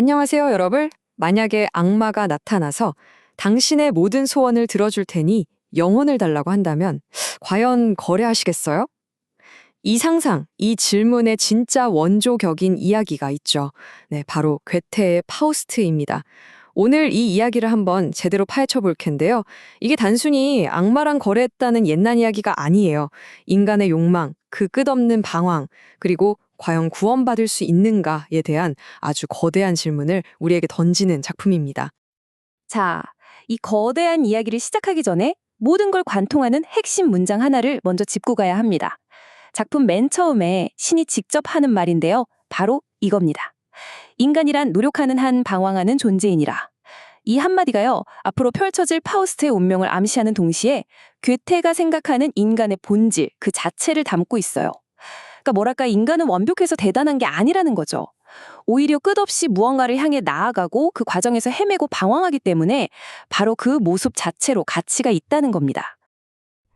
안녕하세요, 여러분. 만약에 악마가 나타나서 당신의 모든 소원을 들어줄 테니 영혼을 달라고 한다면 과연 거래하시겠어요? 이 상상, 이 질문의 진짜 원조격인 이야기가 있죠. 네, 바로 괴테의 파우스트입니다. 오늘 이 이야기를 한번 제대로 파헤쳐 볼 텐데요. 이게 단순히 악마랑 거래했다는 옛날 이야기가 아니에요. 인간의 욕망, 그 끝없는 방황, 그리고 과연 구원받을 수 있는가에 대한 아주 거대한 질문을 우리에게 던지는 작품입니다. 자, 이 거대한 이야기를 시작하기 전에 모든 걸 관통하는 핵심 문장 하나를 먼저 짚고 가야 합니다. 작품 맨 처음에 신이 직접 하는 말인데요. 바로 이겁니다. 인간이란 노력하는 한 방황하는 존재이니라. 이 한마디가요, 앞으로 펼쳐질 파우스트의 운명을 암시하는 동시에 괴테가 생각하는 인간의 본질, 그 자체를 담고 있어요. 그러니까 뭐랄까, 인간은 완벽해서 대단한 게 아니라는 거죠. 오히려 끝없이 무언가를 향해 나아가고 그 과정에서 헤매고 방황하기 때문에 바로 그 모습 자체로 가치가 있다는 겁니다.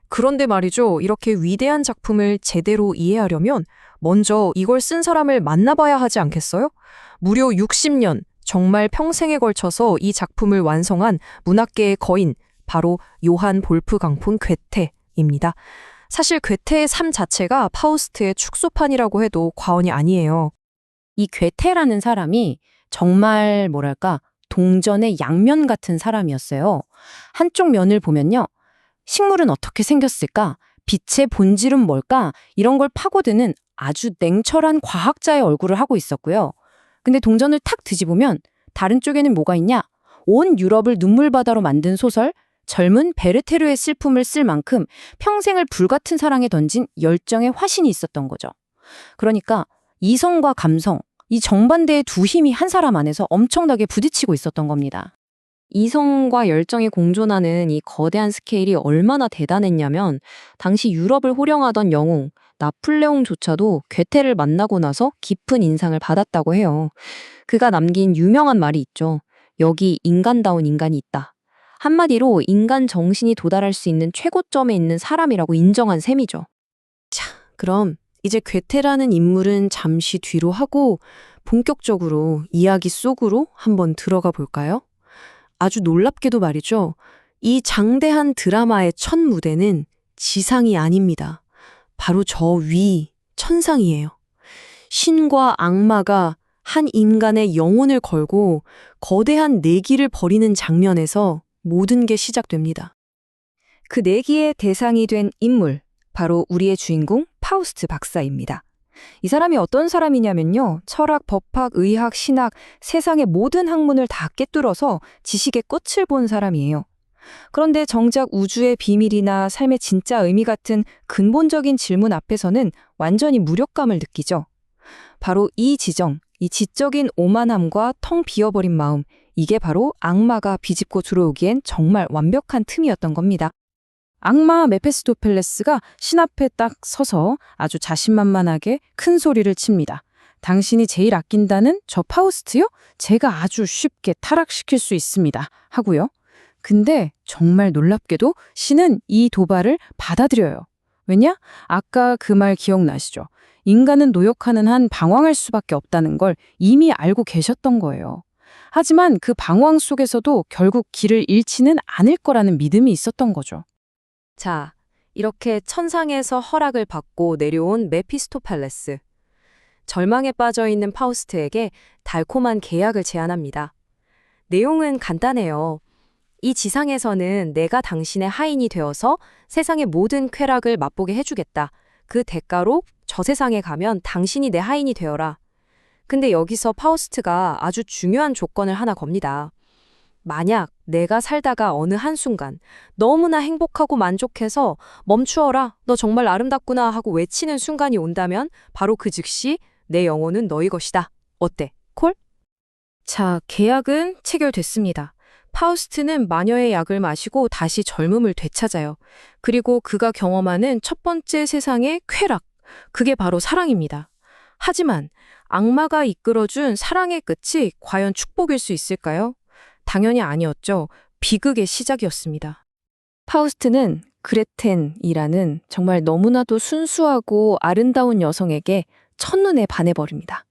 그런데 말이죠. 이렇게 위대한 작품을 제대로 이해하려면 먼저 이걸 쓴 사람을 만나봐야 하지 않겠어요? 무려 60년, 정말 평생에 걸쳐서 이 작품을 완성한 문학계의 거인, 바로 요한 볼프강폰 괴테입니다. 사실 괴테의 삶 자체가 파우스트의 축소판이라고 해도 과언이 아니에요. 이 괴테라는 사람이 정말 뭐랄까 동전의 양면 같은 사람이었어요. 한쪽 면을 보면요. 식물은 어떻게 생겼을까? 빛의 본질은 뭘까? 이런 걸 파고드는 아주 냉철한 과학자의 얼굴을 하고 있었고요. 근데 동전을 탁 뒤집으면 다른 쪽에는 뭐가 있냐? 온 유럽을 눈물바다로 만든 소설 젊은 베르테르의 슬픔을 쓸 만큼 평생을 불같은 사랑에 던진 열정의 화신이 있었던 거죠. 그러니까 이성과 감성, 이 정반대의 두 힘이 한 사람 안에서 엄청나게 부딪히고 있었던 겁니다. 이성과 열정이 공존하는 이 거대한 스케일이 얼마나 대단했냐면 당시 유럽을 호령하던 영웅 나폴레옹조차도 괴테를 만나고 나서 깊은 인상을 받았다고 해요. 그가 남긴 유명한 말이 있죠. 여기 인간다운 인간이 있다. 한마디로 인간 정신이 도달할 수 있는 최고점에 있는 사람이라고 인정한 셈이죠. 자, 그럼 이제 괴테라는 인물은 잠시 뒤로 하고 본격적으로 이야기 속으로 한번 들어가 볼까요? 아주 놀랍게도 말이죠. 이 장대한 드라마의 첫 무대는 지상이 아닙니다. 바로 저 위, 천상이에요. 신과 악마가 한 인간의 영혼을 걸고 거대한 내기를 벌이는 장면에서 모든 게 시작됩니다. 그 내기의 대상이 된 인물, 바로 우리의 주인공 파우스트 박사입니다. 이 사람이 어떤 사람이냐면요. 철학, 법학, 의학, 신학, 세상의 모든 학문을 다 꿰뚫어서 지식의 끝을 본 사람이에요. 그런데 정작 우주의 비밀이나 삶의 진짜 의미 같은 근본적인 질문 앞에서는 완전히 무력감을 느끼죠. 바로 이 지정, 이 지적인 오만함과 텅 비어버린 마음, 이게 바로 악마가 비집고 들어오기엔 정말 완벽한 틈이었던 겁니다. 악마 메페스토펠레스가 신 앞에 딱 서서 아주 자신만만하게 큰 소리를 칩니다. 당신이 제일 아낀다는 저 파우스트요? 제가 아주 쉽게 타락시킬 수 있습니다. 하고요. 근데 정말 놀랍게도 신은 이 도발을 받아들여요. 왜냐? 아까 그 말 기억나시죠? 인간은 노력하는 한 방황할 수밖에 없다는 걸 이미 알고 계셨던 거예요. 하지만 그 방황 속에서도 결국 길을 잃지는 않을 거라는 믿음이 있었던 거죠. 자, 이렇게 천상에서 허락을 받고 내려온 메피스토팔레스. 절망에 빠져 있는 파우스트에게 달콤한 계약을 제안합니다. 내용은 간단해요. 이 지상에서는 내가 당신의 하인이 되어서 세상의 모든 쾌락을 맛보게 해주겠다. 그 대가로 저 세상에 가면 당신이 내 하인이 되어라. 근데 여기서 파우스트가 아주 중요한 조건을 하나 겁니다. 만약 내가 살다가 어느 한순간 너무나 행복하고 만족해서 멈추어라, 너 정말 아름답구나 하고 외치는 순간이 온다면 바로 그 즉시 내 영혼은 너희 것이다. 어때? 콜? 자, 계약은 체결됐습니다. 파우스트는 마녀의 약을 마시고 다시 젊음을 되찾아요. 그리고 그가 경험하는 첫 번째 세상의 쾌락. 그게 바로 사랑입니다. 하지만 악마가 이끌어준 사랑의 끝이 과연 축복일 수 있을까요? 당연히 아니었죠. 비극의 시작이었습니다. 파우스트는 그레텐이라는 정말 너무나도 순수하고 아름다운 여성에게 첫눈에 반해버립니다.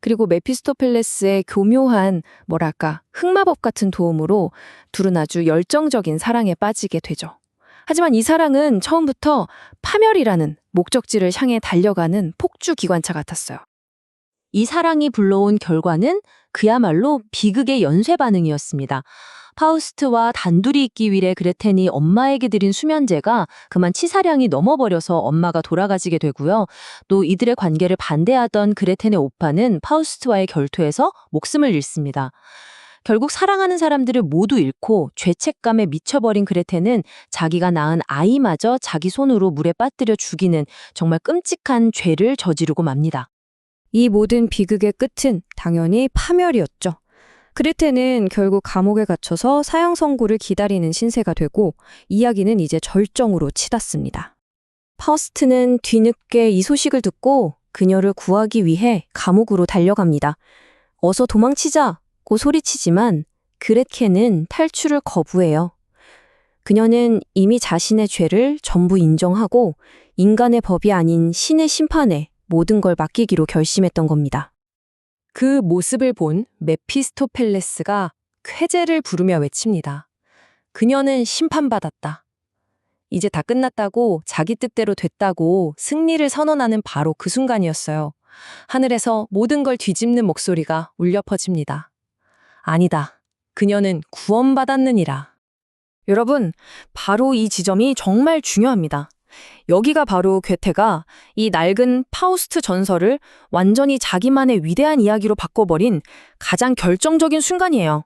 그리고 메피스토펠레스의 교묘한 뭐랄까 흑마법 같은 도움으로 둘은 아주 열정적인 사랑에 빠지게 되죠. 하지만 이 사랑은 처음부터 파멸이라는 목적지를 향해 달려가는 폭주 기관차 같았어요. 이 사랑이 불러온 결과는 그야말로 비극의 연쇄 반응이었습니다. 파우스트와 단둘이 있기 위해 그레텐이 엄마에게 드린 수면제가 그만 치사량이 넘어버려서 엄마가 돌아가시게 되고요. 또 이들의 관계를 반대하던 그레텐의 오빠는 파우스트와의 결투에서 목숨을 잃습니다. 결국 사랑하는 사람들을 모두 잃고 죄책감에 미쳐버린 그레텐은 자기가 낳은 아이마저 자기 손으로 물에 빠뜨려 죽이는 정말 끔찍한 죄를 저지르고 맙니다. 이 모든 비극의 끝은 당연히 파멸이었죠. 그레테는 결국 감옥에 갇혀서 사형 선고를 기다리는 신세가 되고 이야기는 이제 절정으로 치닫습니다. 파우스트는 뒤늦게 이 소식을 듣고 그녀를 구하기 위해 감옥으로 달려갑니다. 어서 도망치자 고 소리치지만 그레케는 탈출을 거부해요. 그녀는 이미 자신의 죄를 전부 인정하고 인간의 법이 아닌 신의 심판에 모든 걸 맡기기로 결심했던 겁니다. 그 모습을 본 메피스토펠레스가 쾌재를 부르며 외칩니다. 그녀는 심판받았다. 이제 다 끝났다고 자기 뜻대로 됐다고 승리를 선언하는 바로 그 순간이었어요. 하늘에서 모든 걸 뒤집는 목소리가 울려 퍼집니다. 아니다. 그녀는 구원받았느니라. 여러분, 바로 이 지점이 정말 중요합니다. 여기가 바로 괴테가 이 낡은 파우스트 전설을 완전히 자기만의 위대한 이야기로 바꿔버린 가장 결정적인 순간이에요.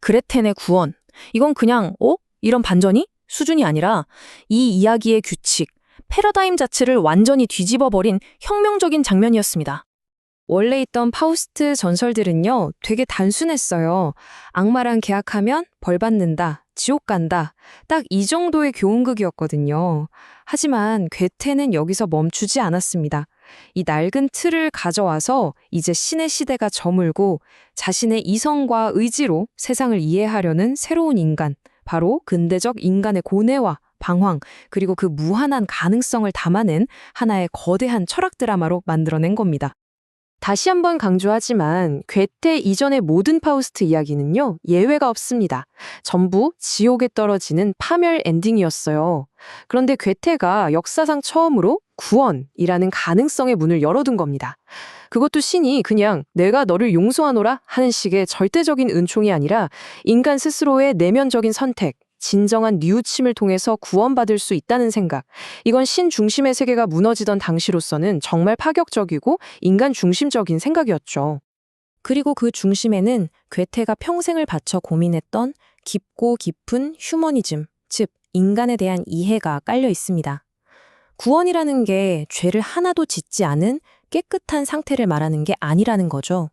그레텐의 구원. 이건 그냥, 어? 이런 반전이? 수준이 아니라 이 이야기의 규칙, 패러다임 자체를 완전히 뒤집어버린 혁명적인 장면이었습니다. 원래 있던 파우스트 전설들은요, 되게 단순했어요. 악마랑 계약하면 벌 받는다, 지옥 간다. 딱 이 정도의 교훈극이었거든요. 하지만 괴테는 여기서 멈추지 않았습니다. 이 낡은 틀을 가져와서 이제 신의 시대가 저물고 자신의 이성과 의지로 세상을 이해하려는 새로운 인간, 바로 근대적 인간의 고뇌와 방황, 그리고 그 무한한 가능성을 담아낸 하나의 거대한 철학 드라마로 만들어낸 겁니다. 다시 한번 강조하지만 괴테 이전의 모든 파우스트 이야기는요, 예외가 없습니다. 전부 지옥에 떨어지는 파멸 엔딩이었어요. 그런데 괴테가 역사상 처음으로 구원이라는 가능성의 문을 열어둔 겁니다. 그것도 신이 그냥 내가 너를 용서하노라 하는 식의 절대적인 은총이 아니라 인간 스스로의 내면적인 선택, 진정한 뉘우침을 통해서 구원받을 수 있다는 생각. 이건 신 중심의 세계가 무너지던 당시로서는 정말 파격적이고 인간 중심적인 생각이었죠. 그리고 그 중심에는 괴테가 평생을 바쳐 고민했던 깊고 깊은 휴머니즘, 즉 인간에 대한 이해가 깔려 있습니다. 구원이라는 게 죄를 하나도 짓지 않은 깨끗한 상태를 말하는 게 아니라는 거죠.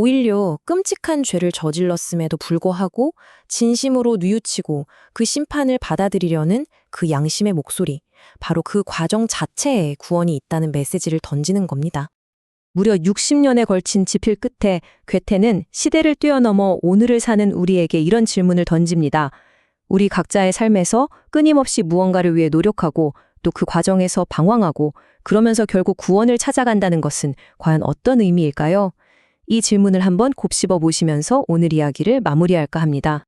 오히려 끔찍한 죄를 저질렀음에도 불구하고 진심으로 뉘우치고 그 심판을 받아들이려는 그 양심의 목소리, 바로 그 과정 자체에 구원이 있다는 메시지를 던지는 겁니다. 무려 60년에 걸친 지필 끝에 괴테는 시대를 뛰어넘어 오늘을 사는 우리에게 이런 질문을 던집니다. 우리 각자의 삶에서 끊임없이 무언가를 위해 노력하고 또 그 과정에서 방황하고 그러면서 결국 구원을 찾아간다는 것은 과연 어떤 의미일까요? 이 질문을 한번 곱씹어 보시면서 오늘 이야기를 마무리할까 합니다.